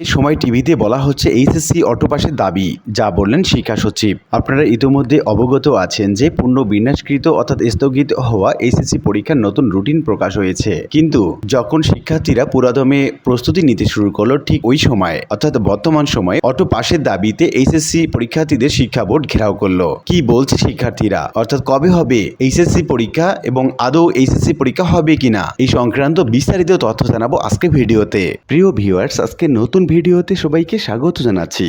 এই সময় টিভিতে বলা হচ্ছে এইচএসসি অটোপাসের দাবি, যা বললেন শিক্ষা সচিব। আপনারা ইতিমধ্যে অবগত আছেন যে পূর্ণ বিন্যাসকৃত অর্থাৎ স্থগিত হওয়া এইচএসসি পরীক্ষার নতুন রুটিন প্রকাশ হয়েছে। কিন্তু যখন শিক্ষার্থীরা পুরাদমে প্রস্তুতি নিতে শুরু করল ঠিক ওই সময়, অর্থাৎ বর্তমান সময়ে অটো পাশের দাবিতে এইচএসসি পরীক্ষার্থীদের শিক্ষা বোর্ড ঘেরাও করল। কি বলছে শিক্ষার্থীরা? অর্থাৎ কবে হবে এইচএসসি পরীক্ষা এবং আদৌ এইচএসসি পরীক্ষা হবে কিনা? এই সংক্রান্ত বিস্তারিত তথ্য জানাব আজকে ভিডিওতে। প্রিয় ভিউয়ার্স, আজকে নতুন ভিডিওতে সবাইকে স্বাগত জানাচ্ছি।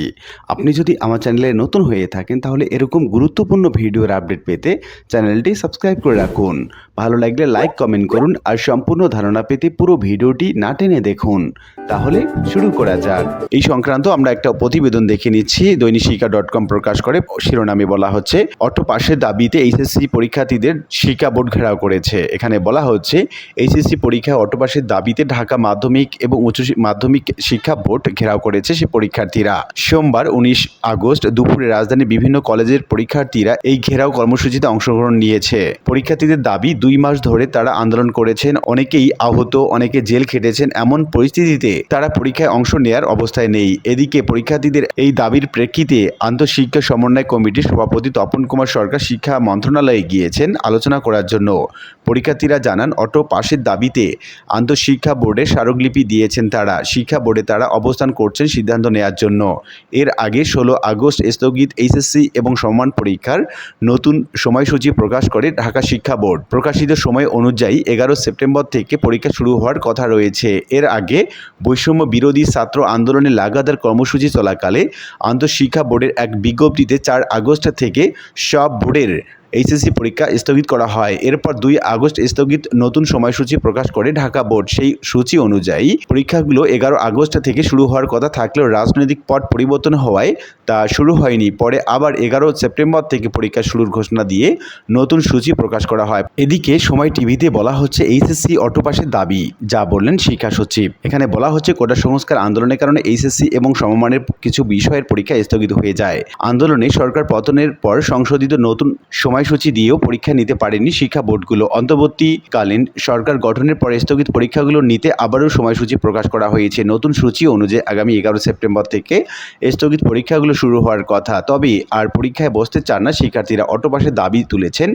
আপনি যদি আমার চ্যানেলে নতুন হয়ে থাকেন, তাহলে এরকম গুরুত্বপূর্ণ ভিডিওর আপডেট পেতে চ্যানেলটি সাবস্ক্রাইব করে রাখুন। ভালো লাগলে লাইক কমেন্ট করুন আর সম্পূর্ণ ধারণা পেতে পুরো ভিডিওটি না টেনে দেখুন। তাহলে শুরু করা যাক। এই সংক্রান্ত আমরা একটা প্রতিবেদন দেখে নিচ্ছি। দৈনিক শিক্ষা ডট কম প্রকাশ করে শিরোনামে বলা হচ্ছে, অটো পাশের দাবিতে এইচএসসি পরীক্ষার্থীদের শিক্ষা বোর্ড ঘেরাও করেছে। এখানে বলা হচ্ছে, এইচএসসি পরীক্ষায় অটো পাশের দাবিতে ঢাকা মাধ্যমিক এবং উচ্চ মাধ্যমিক শিক্ষা বোর্ড ঘেরাও করেছে সে পরীক্ষার্থীরা। সোমবার উনিশ আগস্ট দুপুরে রাজধানীর বিভিন্ন কলেজের পরীক্ষার্থীরা এই ঘেরাও কর্মসূচিতে অংশগ্রহণ নিয়েছে। পরীক্ষার্থীদের দাবি দুই মাস ধরে তারা আন্দোলন করেছেন, অনেকেই আহত, অনেকে জেল খেটেছেন। এমন পরিস্থিতিতে তারা পরীক্ষায় অংশ নেয়ার অবস্থায় নেই। এদিকে পরীক্ষার্থীদের এই দাবির প্রেক্ষিতে আন্তঃশিক্ষা সমন্বয় কমিটির সভাপতি তপন কুমার সরকার শিক্ষা মন্ত্রণালয়ে গিয়েছেন আলোচনা করার জন্য। পরীক্ষার্থীরা জানান, অটো পাশের দাবিতে আন্তঃশিক্ষা বোর্ডে স্মারকলিপি দিয়েছেন তারা। শিক্ষা বোর্ডে তারা অবস্থান করছেন সিদ্ধান্ত নেওয়ার জন্য। এর আগে ষোলো আগস্ট স্থগিত এইচএসসি এবং সমান পরীক্ষার নতুন সময়সূচি প্রকাশ করে ঢাকা শিক্ষা বোর্ড। প্রকাশিত সময় অনুযায়ী এগারো সেপ্টেম্বর থেকে পরীক্ষা শুরু হওয়ার কথা রয়েছে। এর আগে বৈষম্য বিরোধী ছাত্র আন্দোলনে লাগাতার কর্মসূচি চলাকালে আন্তঃশিক্ষা বোর্ডের এক বিজ্ঞপ্তিতে চার আগস্ট থেকে সব বোর্ডের এইচএসসি পরীক্ষা স্থগিত করা হয়। এরপর দুই আগস্ট স্থগিত নতুন সময়সূচি প্রকাশ করে ঢাকা বোর্ড। সেই সূচি অনুযায়ী পরীক্ষাগুলো এগারো আগস্ট থেকে শুরু হওয়ার কথা থাকলেও রাজনৈতিক পট পরিবর্তন হওয়ায় তা শুরু হয়নি। পরে আবার এগারো সেপ্টেম্বর থেকে পরীক্ষা শুরুর ঘোষণা দিয়ে নতুন সূচি প্রকাশ করা হয়। এদিকে সময় টিভিতে বলা হচ্ছে এইচএসসি অটোপাসের দাবি, যা বললেন শিক্ষা সচিব। এখানে বলা হচ্ছে কোটা সংস্কার আন্দোলনের কারণে এইচএসসি এবং সমমানের কিছু বিষয়ের পরীক্ষা স্থগিত হয়ে যায়। আন্দোলনে সরকার পতনের পর সংশোধিত নতুন সময়সূচি দিয়েও পরীক্ষা নিতে পারেনি শিক্ষা বোর্ডগুলো। অন্তর্বর্তীকালীন সরকার গঠনের পরে স্থগিত পরীক্ষাগুলো নিতে আবারও সময়সূচি প্রকাশ করা হয়েছে। নতুন সূচি অনুযায়ী আগামী এগারো সেপ্টেম্বর থেকে স্থগিত পরীক্ষাগুলো শুরু হওয়ার কথা। তবে আর পরীক্ষায় বসতে চান না শিক্ষার্থীরা। অটোপাসের দাবি তুলেছেন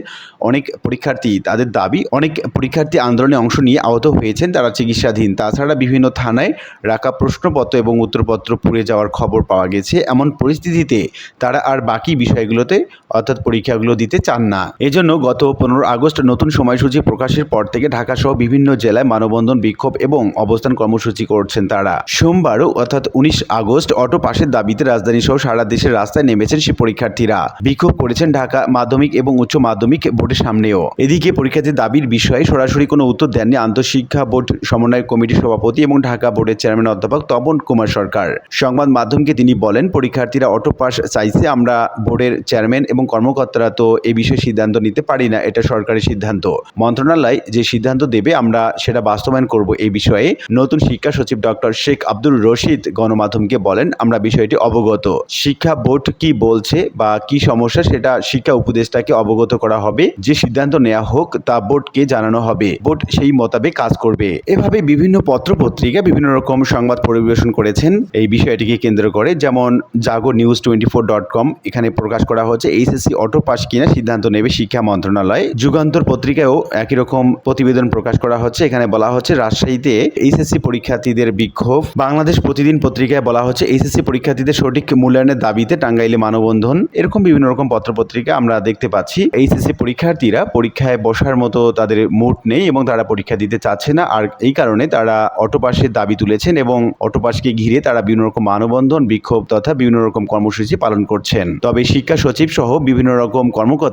অনেক পরীক্ষার্থী। তাদের দাবি, অনেক পরীক্ষার্থী আন্দোলনে অংশ নিয়ে আহত হয়েছেন তারা চিকিৎসাধীন। তাছাড়া বিভিন্ন থানায় রাখা প্রশ্নপত্র এবং উত্তরপত্র পুড়ে যাওয়ার খবর পাওয়া গেছে। এমন পরিস্থিতিতে তারা আর বাকি বিষয়গুলোতে, অর্থাৎ পরীক্ষাগুলো দিতে চান না। এজন্য গত পনেরো আগস্ট নতুন সময়সূচি প্রকাশের পর থেকে ঢাকা সহ বিভিন্ন জেলায় মানববন্ধন, বিক্ষোভ এবং অবস্থান কর্মসূচি করছেন তারা। সোমবারও অর্থাৎ উনিশ আগস্ট, অটো পাশের দাবিতে রাজধানী সহ সারা দেশের রাস্তায় নেমেছেন সে পরীক্ষার্থীরা। বিক্ষোভ করেছেন ঢাকা মাধ্যমিক এবং উচ্চ মাধ্যমিক বোর্ডের সামনেও। এদিকে পরীক্ষার্থীর দাবির বিষয়ে সরাসরি কোনো উত্তর দেননি আন্তঃশিক্ষা বোর্ড, সমন্বয় কমিটির সভাপতি এবং ঢাকা বোর্ডের চেয়ারম্যান অধ্যাপক তপন কুমার সরকার। সংবাদ মাধ্যমকে তিনি বলেন, পরীক্ষার্থীরা অটো পাস চাইছে, আমরা বোর্ডের চেয়ারম্যান এবং কর্মকর্তারা তো এই বিষয়ে সিদ্ধান্ত নিতে পারি না, এটা সরকারি সিদ্ধান্ত। মন্ত্রণালয় যে সিদ্ধান্ত দেবে, আমরা সেটা বাস্তবায়ন করব এই বিষয়ে। নতুন শিক্ষা সচিব ডক্টর শেখ আব্দুল রশিদ গণমাধ্যমকে বলেন, আমরা বিষয়টি অবগত। শিক্ষা বোর্ড কি বলছে বা কি সমস্যা, সেটা শিক্ষা উপদেষ্টাকে অবগত করা হবে। যে সিদ্ধান্ত নেওয়া হোক, তা বোর্ডকে জানানো হবে। বোর্ড সেই মোতাবেক কাজ করবে। এভাবে বিভিন্ন পত্র পত্রিকা বিভিন্ন রকম সংবাদ পরিবেশন করেছেন এই বিষয়টিকে কেন্দ্র করে। যেমন Jago news twenty four dot com, এখানে প্রকাশ করা হচ্ছে এইচএসসি অটো পাস কিনা সিদ্ধান্ত নেবে শিক্ষা মন্ত্রণালয়। যুগান্তর পত্রিকায়ও একই রকম প্রতিবেদন প্রকাশ করা হচ্ছে। এখানে বলা হচ্ছে, রাজশাহীতে এইচএসসি পরীক্ষার্থীদের বিক্ষোভ। বাংলাদেশ প্রতিদিন পত্রিকায় বলা হচ্ছে, এইচএসসি পরীক্ষার্থীদের সঠিক মূল্যায়নের দাবিতে টাঙ্গাইলে মানববন্ধন। এরকম বিভিন্ন রকম পত্রপত্রিকা আমরা দেখতে পাচ্ছি। এইচএসসি পরীক্ষার্থীরা পরীক্ষায় বসার মতো তাদের মুড নেই এবং তারা পরীক্ষা দিতে চাচ্ছে না। আর এই কারণে তারা অটোপাসের দাবি তুলেছেন এবং অটোপাসকে ঘিরে তারা বিভিন্ন রকম মানববন্ধন, বিক্ষোভ তথা বিভিন্ন রকম কর্মসূচি পালন করছেন। তবে শিক্ষা সচিব সহ বিভিন্ন রকম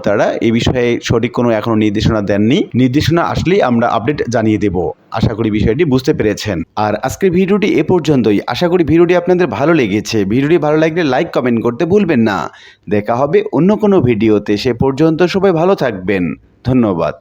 কর্মকর্তারা এই বিষয়ে সঠিক কোনো এখনও নির্দেশনা দেননি। নির্দেশনা আসলেই আমরা আপডেট জানিয়ে দেব। আশা করি বিষয়টি বুঝতে পেরেছেন। আর আজকের ভিডিওটি এ পর্যন্তই। আশা করি ভিডিওটি আপনাদের ভালো লেগেছে। ভিডিওটি ভালো লাগলে লাইক, কমেন্ট করতে ভুলবেন না। দেখা হবে অন্য কোনো ভিডিওতে। সে পর্যন্ত সবাই ভালো থাকবেন। ধন্যবাদ।